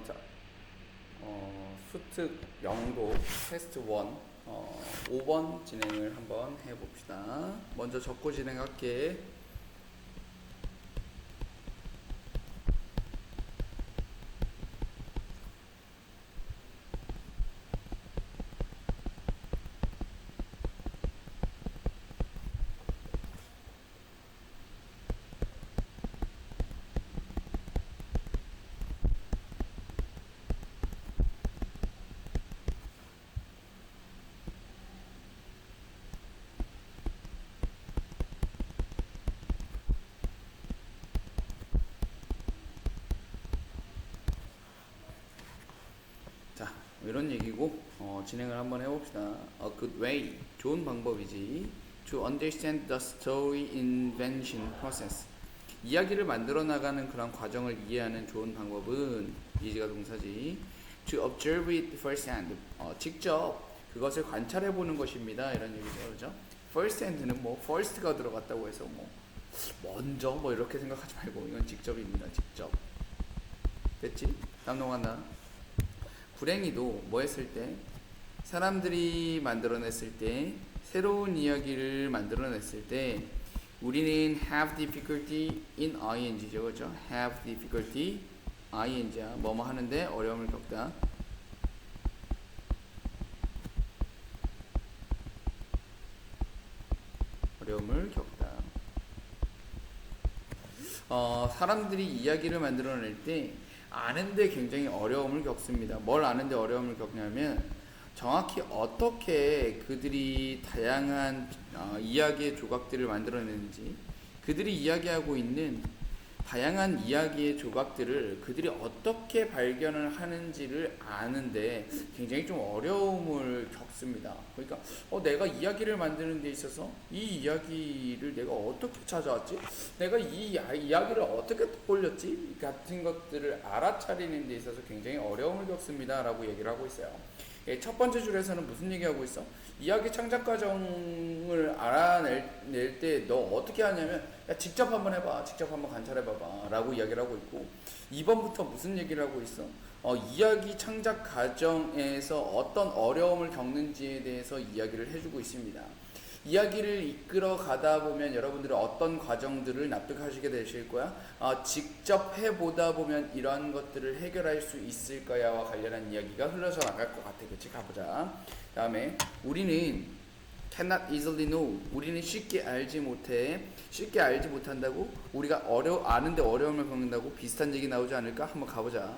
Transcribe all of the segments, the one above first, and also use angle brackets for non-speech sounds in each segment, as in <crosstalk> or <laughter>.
어, 자, 어, 수특 영도 테스트 1 어, 5번 진행을 한번 해봅시다. 먼저 적고 진행할게. 자, 이런 얘기고 어, 진행을 한번 해봅시다. A good way, 좋은 방법이지. To understand the story invention process. 이야기를 만들어 나가는 그런 과정을 이해하는 좋은 방법은 이지가 동사지. To observe it firsthand. 어, 직접 그것을 관찰해 보는 것입니다. 이런 얘기죠, 그렇죠? Firsthand는 뭐 first가 들어갔다고 해서 뭐 먼저 뭐 이렇게 생각하지 말고 이건 직접입니다. 직접. 됐지? 넘어간다. 불행히도 뭐 했을 때? 사람들이 만들어냈을 때 새로운 이야기를 만들어냈을 때 우리는 have difficulty in ing죠. 그죠? have difficulty ing야. 뭐뭐 하는데? 어려움을 겪다. 어려움을 겪다. 어, 사람들이 이야기를 만들어낼 때 아는데 굉장히 어려움을 겪습니다. 뭘 아는데 어려움을 겪냐면 정확히 어떻게 그들이 다양한 어, 이야기의 조각들을 만들어내는지 그들이 이야기하고 있는 다양한 이야기의 조각들을 그들이 어떻게 발견을 하는지를 아는데 굉장히 좀 어려움을 겪습니다. 그러니까 어, 내가 이야기를 만드는 데 있어서 이 이야기를 내가 어떻게 찾아왔지? 내가 이 이야- 이야기를 어떻게 떠올렸지? 같은 것들을 알아차리는 데 있어서 굉장히 어려움을 겪습니다. 라고 얘기를 하고 있어요. 예, 첫 번째 줄에서는 무슨 얘기하고 있어? 이야기 창작 과정을 알아낼 때 너 어떻게 하냐면 야 직접 한번 해봐 직접 한번 관찰해봐봐 라고 이야기를 하고 있고 2번부터 무슨 얘기를 하고 있어? 어, 이야기 창작 과정에서 어떤 어려움을 겪는지에 대해서 이야기를 해주고 있습니다 이야기를 이끌어 가다 보면 여러분들은 어떤 과정들을 납득하시게 되실 거야? 어, 직접 해보다 보면 이런 것들을 해결할 수 있을 거야와 관련한 이야기가 흘러서 나갈 것 같아. 그치? 가보자. 다음에 우리는 cannot easily know. 우리는 쉽게 알지 못해. 쉽게 알지 못한다고? 우리가 어려 아는데 어려움을 겪는다고? 비슷한 얘기 나오지 않을까? 한번 가보자.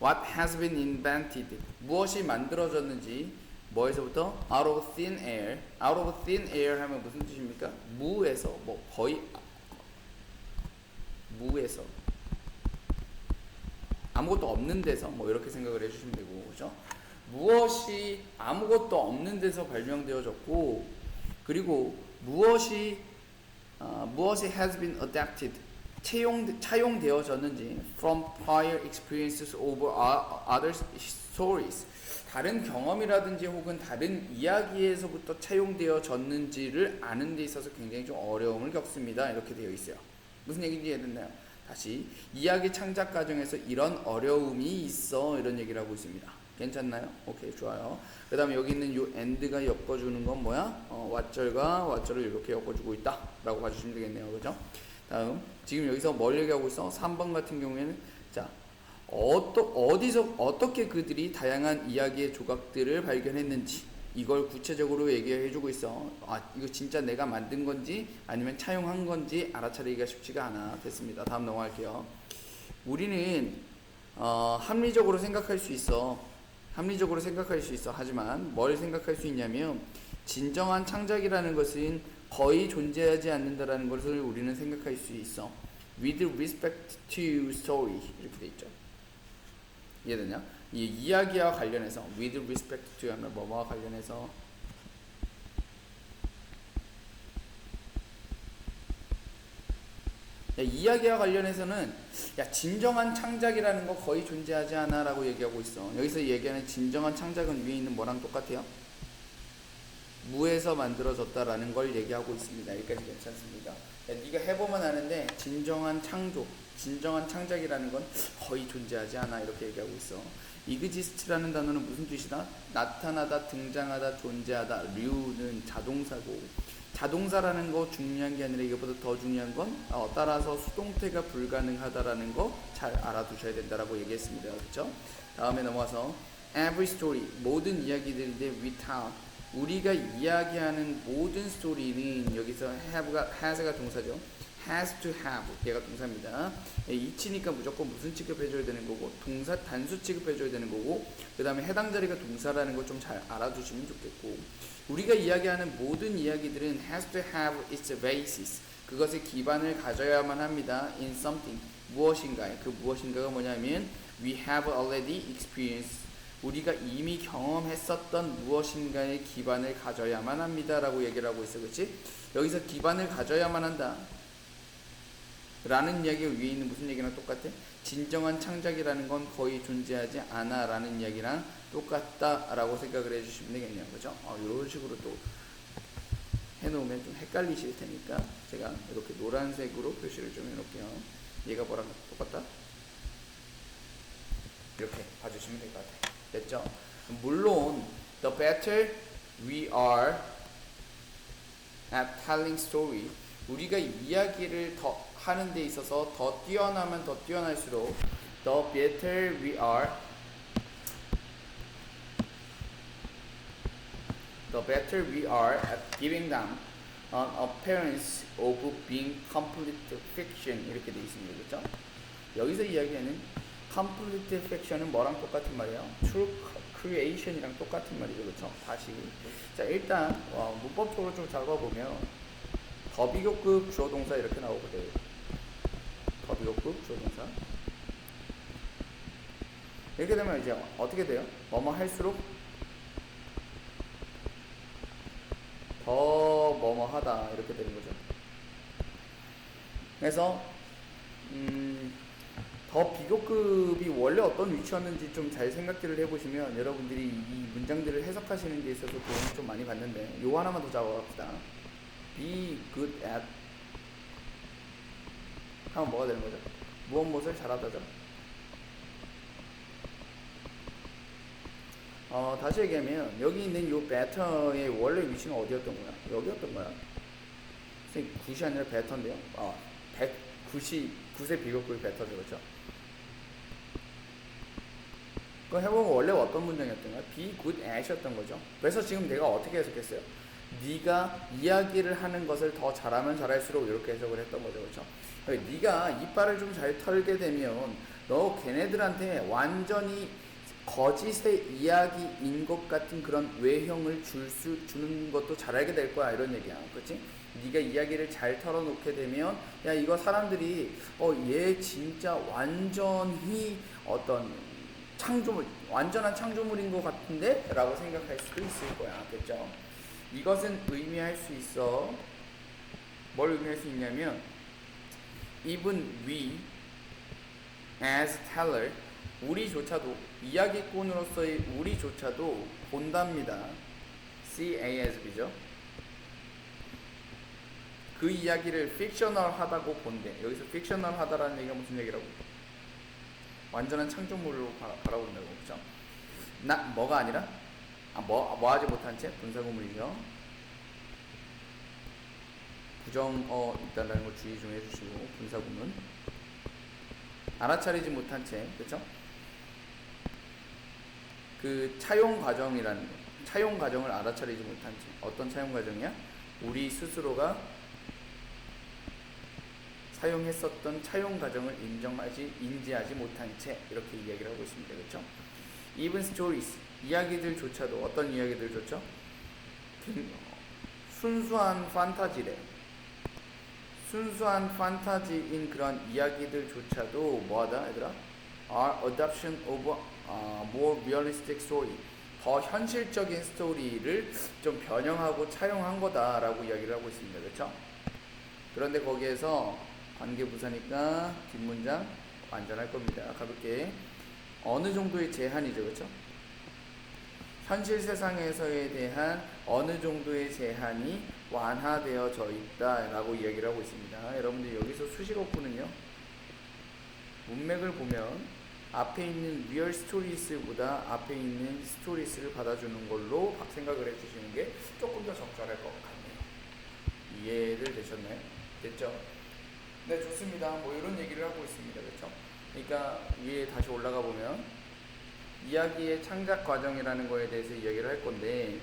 What has been invented? 무엇이 만들어졌는지 뭐에서부터? Out of thin air. Out of thin air 하면 무슨 뜻입니까? 무에서 뭐 거의 무에서 아무것도 없는 데서 뭐 이렇게 생각을 해주시면 되고 그죠? 무엇이 아무것도 없는 데서 발명되어졌고 그리고 무엇이 어, 무엇이 has been adapted 채용 차용되어졌는지 from prior experiences over other stories 다른 경험이라든지 혹은 다른 이야기에서부터 차용되어졌는지를 아는 데 있어서 굉장히 좀 어려움을 겪습니다. 이렇게 되어 있어요. 무슨 얘기인지 이해됐나요? 다시 이야기 창작 과정에서 이런 어려움이 있어 이런 얘기를 하고 있습니다. 괜찮나요? 오케이 좋아요. 그 다음에 여기 있는 요 end가 엮어주는 건 뭐야? 어, 왓절과 왓절을 이렇게 엮어주고 있다 라고 봐주시면 되겠네요. 그죠? 다음 지금 여기서 뭘 얘기하고 있어? 3번 같은 경우에는 자 어떠, 어디서 어떻게 그들이 다양한 이야기의 조각들을 발견했는지 이걸 구체적으로 얘기해주고 있어. 아 이거 진짜 내가 만든 건지 아니면 차용한 건지 알아차리기가 쉽지가 않아. 됐습니다. 다음 넘어갈게요. 우리는 어, 합리적으로 생각할 수 있어. 합리적으로 생각할 수 있어. 하지만 뭘 생각할 수 있냐면 진정한 창작이라는 것은 거의 존재하지 않는다라는 것을 우리는 생각할 수 있어. With respect to story 이렇게 돼 있죠. 이해되냐? 이 이야기와 관련해서 with respect to 하면 뭐뭐와 관련해서 야, 이야기와 관련해서는 야 진정한 창작이라는 거 거의 존재하지 않아라고 얘기하고 있어. 여기서 얘기하는 진정한 창작은 위에 있는 뭐랑 똑같아요? 무에서 만들어졌다라는 걸 얘기하고 있습니다. 여기까지 괜찮습니다. 야, 네가 해보면 아는데 진정한 창조, 진정한 창작이라는 건 거의 존재하지 않아 이렇게 얘기하고 있어. exist라는 단어는 무슨 뜻이다? 나타나다, 등장하다, 존재하다. 류는 자동사고 자동사라는 거 중요한 게 아니라 이것보다 더 중요한 건 어, 따라서 수동태가 불가능하다라는 거 잘 알아두셔야 된다라고 얘기했습니다. 그렇죠? 다음에 넘어와서 every story 모든 이야기들인데 without 우리가 이야기하는 모든 스토리는 여기서 have가 has가 동사죠. Has to have. 얘가 동사입니다. 예, 이치니까 무조건 무슨 취급해줘야 되는 거고 동사 단수 취급해줘야 되는 거고 그 다음에 해당 자리가 동사라는 거좀잘 알아두시면 좋겠고 우리가 이야기하는 모든 이야기들은 has to have its basis. 그것의 기반을 가져야만 합니다. in something. 무엇인가에. 그 무엇인가가 뭐냐면 we have already experienced. 우리가 이미 경험했었던 무엇인가의 기반을 가져야만 합니다라고 얘기를 하고 있어 그렇지? 여기서 기반을 가져야만 한다 라는 이야기가 위에 있는 무슨 얘기랑 똑같아? 진정한 창작이라는 건 거의 존재하지 않아 라는 이야기랑 똑같다 라고 생각을 해주시면 되겠네요 그죠? 어, 이런 식으로 또 해놓으면 좀 헷갈리실 테니까 제가 이렇게 노란색으로 표시를 좀 해놓을게요 얘가 뭐랑 똑같다? 이렇게 봐주시면 될 것 같아요 됐죠? 물론 the better we are at telling story 우리가 이야기를 더 하는 데 있어서 더 뛰어나면 더 뛰어날수록 the better we are the better we are at giving them an appearance of being complete fiction 이렇게 돼 있습니다. 그렇죠? 여기서 이야기하는 complete fiction은 뭐랑 똑같은 말이에요? true creation이랑 똑같은 말이죠. 그렇죠? 다시 자 일단 어, 문법적으로 좀 적어보면 더 비교급 주어 동사 이렇게 나오거든요. 더 비교급 주어 동사 이렇게 되면 이제 어떻게 돼요? 뭐뭐 할수록 더 뭐뭐 하다 이렇게 되는 거죠. 그래서 음, 더 비교급이 원래 어떤 위치였는지 좀 잘 생각들을 해보시면 여러분들이 이 문장들을 해석하시는 데 있어서 도움을 좀 많이 받는데 요 하나만 더 잡아갑시다. Be good at 하면 뭐가 되는 거죠? 무엇 무엇을 잘하다죠. 어, 다시 얘기하면 여기 있는 요 better의 원래 위치는 어디였던 거야? 여기였던 거야. 선생님 9이 아니라 better인데요. 어, 190, 9세 비교급이 better죠. 그렇죠? 그거 해보면 원래 어떤 문장이었던 거야? be good at이었던 거죠. 그래서 지금 내가 어떻게 해석했어요? 네가 이야기를 하는 것을 더 잘하면 잘할수록 이렇게 해석을 했던 거죠. 그렇죠? 네가 이빨을 좀 잘 털게 되면 너 걔네들한테 완전히 거짓의 이야기인 것 같은 그런 외형을 줄 수 주는 것도 잘 알게 될 거야. 이런 얘기야. 그렇지 네가 이야기를 잘 털어놓게 되면 야 이거 사람들이 어 얘 진짜 완전히 어떤 창조물 완전한 창조물인 것 같은데? 라고 생각할 수도 있을 거야. 그렇죠 이것은 의미할 수 있어 뭘 의미할 수 있냐면 even we as teller 우리조차도 이야기꾼으로서의 우리조차도 본답니다. CASB죠. 그 이야기를 픽셔널 하다고 본대. 여기서 픽셔널 하다라는 얘기가 무슨 얘기라고? 완전한 창조물로 바, 바라본다고 그죠? 나 뭐가 아니라 아, 뭐, 뭐 하지 못한 채 분사구문이죠. 부정어 있다는 거 주의 좀 해주시고 분사구문 알아차리지 못한 채 그렇죠? 그 차용 과정이라는 거. 차용 과정을 알아차리지 못한 채 어떤 차용 과정이야? 우리 스스로가 사용했었던 차용 과정을 인정하지 인지하지 못한 채 이렇게 이야기를 하고 있습니다. 그렇죠? Even stories 이야기들조차도 어떤 이야기들조차 순수한 판타지래. 순수한 판타지인 그런 이야기들조차도 뭐하다 얘들아? are adoption of uh, more realistic story. 더 현실적인 스토리를 좀 변형하고 차용한 거다라고 이야기를 하고 있습니다. 그렇죠? 그런데 거기에서 관계부사니까 뒷문장 완전할 겁니다. 가볍게 어느 정도의 제한이죠. 그렇죠? 현실 세상에서에 대한 어느 정도의 제한이 완화되어져 있다라고 이야기를 하고 있습니다. 여러분들 여기서 수식어구는요. 문맥을 보면 앞에 있는 리얼 스토리스보다 앞에 있는 스토리스를 받아주는 걸로 생각을 해주시는 게 조금 더 적절할 것 같네요. 이해를 되셨나요? 됐죠? 네, 좋습니다. 뭐 이런 얘기를 하고 있습니다. 그렇죠? 그러니까 위에 다시 올라가 보면 이야기의 창작 과정이라는 거에 대해서 이야기를 할 건데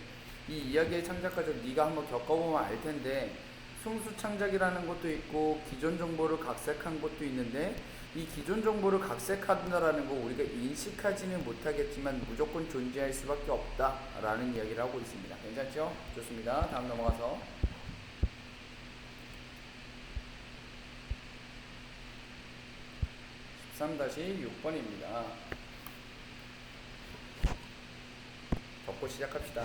이 이야기의 창작 과정 네가 한번 겪어보면 알 텐데 순수 창작이라는 것도 있고 기존 정보를 각색한 것도 있는데 이 기존 정보를 각색한다라는 거 우리가 인식하지는 못하겠지만 무조건 존재할 수밖에 없다라는 이야기를 하고 있습니다. 괜찮죠? 좋습니다. 다음 넘어가서 13-6번입니다. 적고 시작합시다.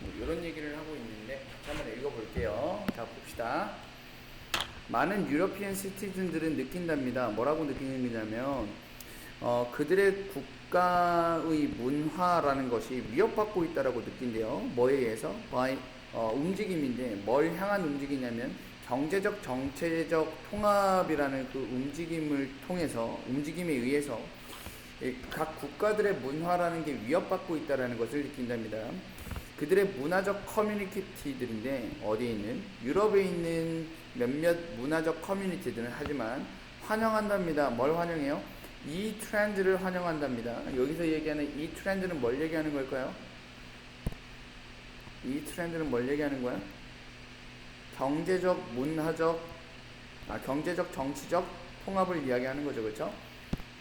뭐 이런 얘기를 하고 있는데 한번 읽어볼게요. 자 봅시다. 많은 유러피안 시티즌들은 느낀답니다. 뭐라고 느끼는 거냐면 어, 그들의 국가의 문화라는 것이 위협받고 있다라고 느낀대요. 뭐에 의해서? by, 어, 움직임인데 뭘 향한 움직이냐면 경제적 정체적 통합이라는 그 움직임을 통해서 움직임에 의해서 이각 국가들의 문화라는 게 위협받고 있다라는 것을 느낀답니다. 그들의 문화적 커뮤니티들인데 어디에 있는 유럽에 있는 몇몇 문화적 커뮤니티들은 하지만 환영한답니다. 뭘 환영해요? 이 트렌드를 환영한답니다. 여기서 얘기하는 이 트렌드는 뭘 얘기하는 걸까요? 이 트렌드는 뭘 얘기하는 거야? 경제적, 문화적, 아, 경제적, 정치적 통합을 이야기하는 거죠, 그렇죠?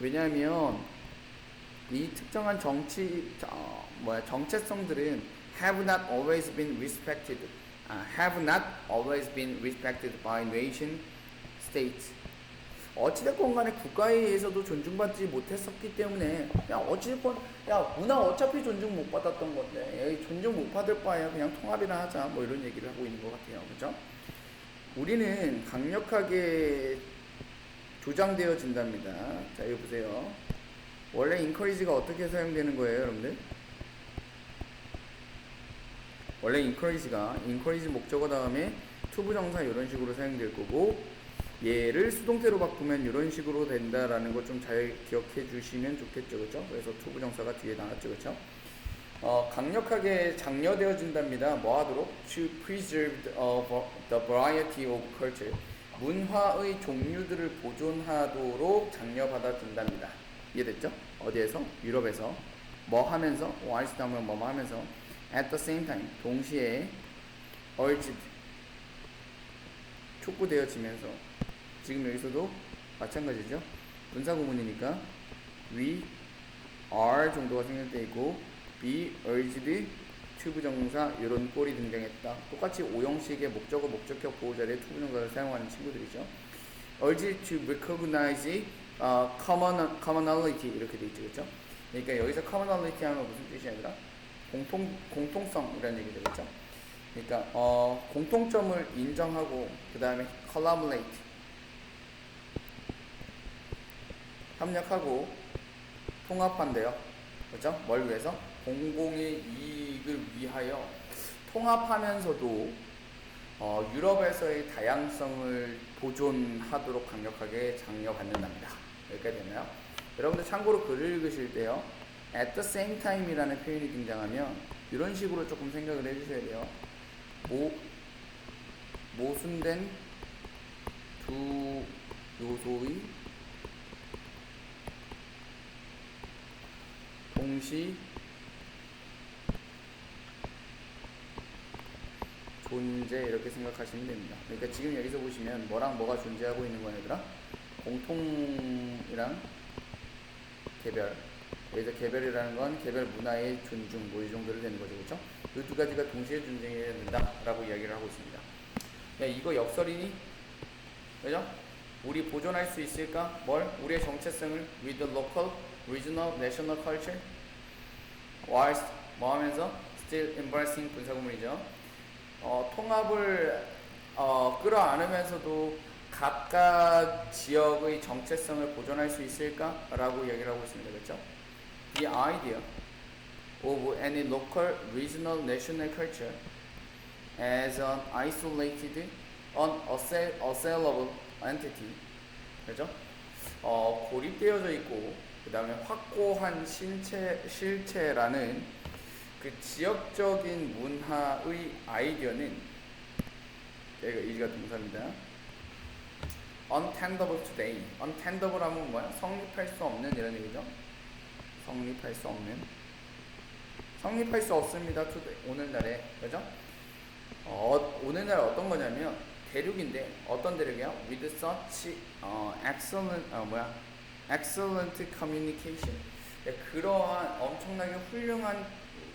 왜냐하면 이 특정한 정치 어, 뭐야 정체성들은 have not always been respected, 아, have not always been respected by nation states. 어찌됐건 간에 국가에 의해서도 존중받지 못했었기 때문에 야 어찌됐건 야 문화 어차피 존중 못 받았던 건데 에이, 존중 못 받을 바에야 그냥 통합이나 하자 뭐 이런 얘기를 하고 있는 것 같아요 그죠? 우리는 강력하게 조장되어진답니다 자 여기 보세요 원래 encourage가 어떻게 사용되는 거예요 여러분들? 원래 encourage가 encourage 목적어 다음에 투부정사 이런 식으로 사용될 거고 얘를 수동태로 바꾸면 이런 식으로 된다라는 거 좀 잘 기억해 주시면 좋겠죠 그렇죠? 그래서 투부정사가 뒤에 나왔죠 그렇죠? 어, 강력하게 장려되어진답니다. 뭐 하도록? To preserve the, variety of culture. 문화의 종류들을 보존하도록 장려받아준답니다. 이해됐죠? 어디에서? 유럽에서. 뭐 하면서? whilst 하면 뭐 하면서? At the same time. 동시에 urged. 촉구되어지면서. 지금 여기서도 마찬가지죠. 분사 구문이니까 we are 정도가 생략되어 있고 be urged 투부정사 이런 꼴이 등장했다. 똑같이 오형식의 목적어 목적격 보호자리에 투부정사를 사용하는 친구들이죠. urged to recognize uh, common, commonality 이렇게 돼 있죠, 그렇죠? 그러니까 여기서 commonality 하면 무슨 뜻이 아니라 공통 공통성이라는 얘기죠, 그렇죠? 그러니까 어, 공통점을 인정하고 그 다음에 collaborate 협력하고 통합한대요. 그렇죠? 뭘 위해서? 공공의 이익을 위하여 통합하면서도 어, 유럽에서의 다양성을 보존하도록 강력하게 장려받는답니다. 여기까지 됐나요? 여러분들 참고로 글을 읽으실 때요. At the same time이라는 표현이 등장하면 이런 식으로 조금 생각을 해주셔야 돼요. 모, 모순된 두 요소의 동시 존재 이렇게 생각하시면 됩니다. 그러니까 지금 여기서 보시면 뭐랑 뭐가 존재하고 있는 거냐 얘들아? 공통이랑 개별. 여기서 개별이라는 건 개별 문화의 존중 뭐 이 정도로 되는 거죠. 그렇죠? 이 두 가지가 동시에 존재해야 된다라고 이야기를 하고 있습니다. 야, 이거 역설이니? 그죠? 우리 보존할 수 있을까? 뭘? 우리의 정체성을 with the local, regional, national culture whilst 뭐 하면서 still embracing 분사구문이죠. 어, 통합을 어, 끌어안으면서도 각각 지역의 정체성을 보존할 수 있을까라고 얘기를 하고 있습니다. 그렇죠? The idea of any local, regional, national culture as an isolated, unassailable entity. 그죠? 어, 고립되어져 있고, 그 다음에 확고한 신체, 실체라는 그 지역적인 문화의 아이디어는, 여기가 이가 동사입니다. untenable today. untenable 하면 뭐야? 성립할 수 없는 이런 얘기죠. 성립할 수 없는. 성립할 수 없습니다. 오늘날에. 그죠? 어, 오늘날 어떤 거냐면 대륙인데 어떤 대륙이야? With such 어, excellent 어, 뭐야? excellent communication. 네, 그러한 엄청나게 훌륭한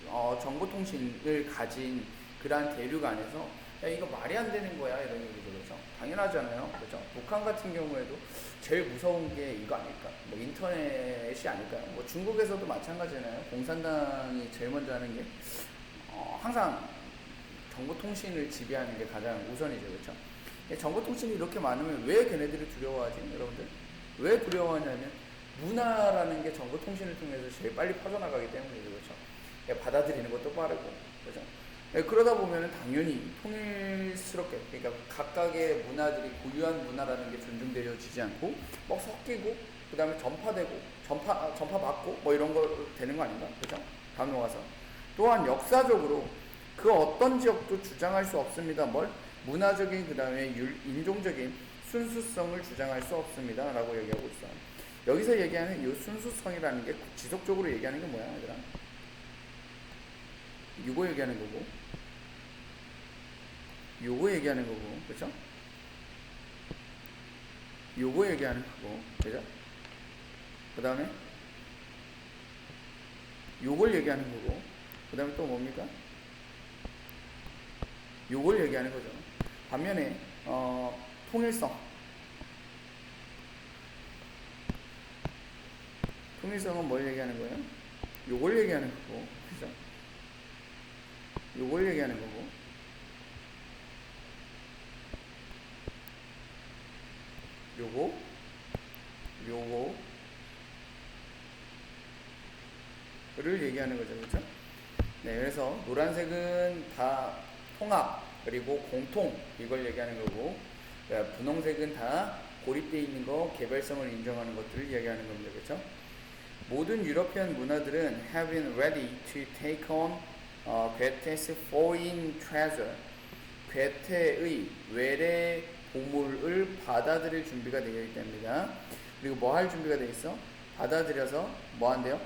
어, 정보통신을 가진 그러한 대륙 안에서 야 이거 말이 안 되는 거야 이런 얘기죠 그렇죠? 당연하잖아요 그렇죠? 북한 같은 경우에도 제일 무서운 게 이거 아닐까 뭐 인터넷이 아닐까요 뭐 중국에서도 마찬가지잖아요 공산당이 제일 먼저 하는 게 어, 항상 정보통신을 지배하는 게 가장 우선이죠, 그렇죠? 정보통신이 이렇게 많으면 왜 걔네들이 두려워하지, 여러분들? 왜 두려워하냐면 문화라는 게 정보통신을 통해서 제일 빨리 퍼져나가기 때문이죠, 그렇죠? 예, 받아들이는 것도 빠르고, 그렇죠? 예, 그러다 보면은 당연히 통일스럽게, 그러니까 각각의 문화들이 고유한 문화라는 게 존중되어지지 않고 막 섞이고, 그 다음에 전파되고, 전파 아, 전파 받고 뭐 이런 거 되는 거 아닌가, 그렇죠? 다음 넘어가서 또한 역사적으로 그 어떤 지역도 주장할 수 없습니다. 뭘? 문화적인 그 다음에 인종적인 순수성을 주장할 수 없습니다. 라고 얘기하고 있어요. 여기서 얘기하는 이 순수성이라는 게 지속적으로 얘기하는 게 뭐야, 얘들아? 요거 얘기하는 거고, 요거 얘기하는 거고, 그쵸? 요거 얘기하는 거고, 그죠? 그 다음에 요걸 얘기하는 거고, 그 다음에 또 뭡니까? 요걸 얘기하는 거죠. 반면에 어, 통일성 통일성은 뭘 얘기하는 거예요? 요걸 얘기하는 거고 그죠? 요걸 얘기하는 거고 요거 요거 를 얘기하는 거죠. 그렇죠? 네, 그래서 노란색은 다 통합 그리고 공통 이걸 얘기하는 거고 그러니까 분홍색은 다 고립되어 있는 거 개별성을 인정하는 것들을 이야기하는 겁니다. 그렇죠? 모든 유러피안 문화들은 have been ready to take on 어, 괴테's foreign treasure 괴테의 외래 보물을 받아들일 준비가 되어 있다 합니다. 그리고 뭐 할 준비가 되어 있어? 받아들여서 뭐 한대요?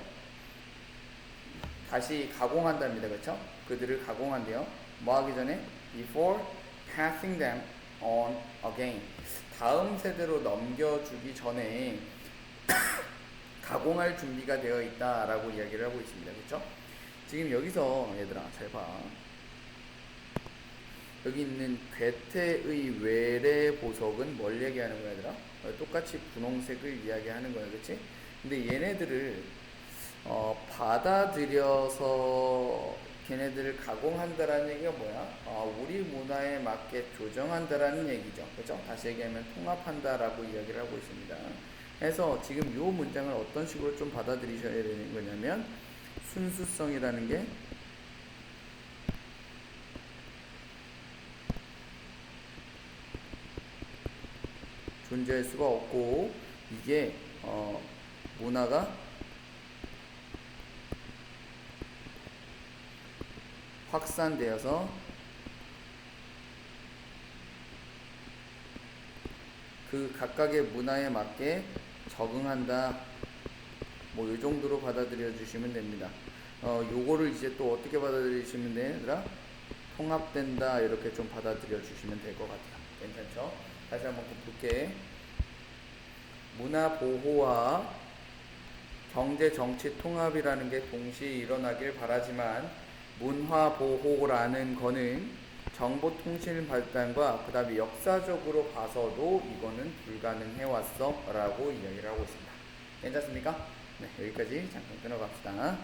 다시 가공한답니다. 그렇죠? 그들을 가공한대요. 뭐 하기 전에 before passing them on again 다음 세대로 넘겨주기 전에 <coughs> 가공할 준비가 되어 있다라고 이야기를 하고 있습니다. 그렇죠? 지금 여기서 얘들아 잘 봐. 여기 있는 괴테의 외래 보석은 뭘 얘기하는 거야, 얘들아? 어, 똑같이 분홍색을 이야기하는 거야, 그렇지? 근데 얘네들을 어, 받아들여서 걔네들을 가공한다라는 얘기가 뭐야? 어, 우리 문화에 맞게 조정한다라는 얘기죠. 그죠? 다시 얘기하면 통합한다라고 이야기를 하고 있습니다. 그래서 지금 이 문장을 어떤 식으로 좀 받아들이셔야 되는 거냐면 순수성이라는 게 존재할 수가 없고 이게 어, 문화가 확산되어서 그 각각의 문화에 맞게 적응한다. 뭐 이 정도로 받아들여 주시면 됩니다. 어, 요거를 이제 또 어떻게 받아들이시면 돼, 얘들아? 통합된다 이렇게 좀 받아들여 주시면 될 것 같아요. 괜찮죠? 다시 한번 볼게. 문화 보호와 경제 정치 통합이라는 게 동시에 일어나길 바라지만 문화 보호라는 거는 정보 통신 발달과 그 다음에 역사적으로 봐서도 이거는 불가능해 왔어 라고 이야기를 하고 있습니다. 괜찮습니까? 네, 여기까지 잠깐 끊어갑시다.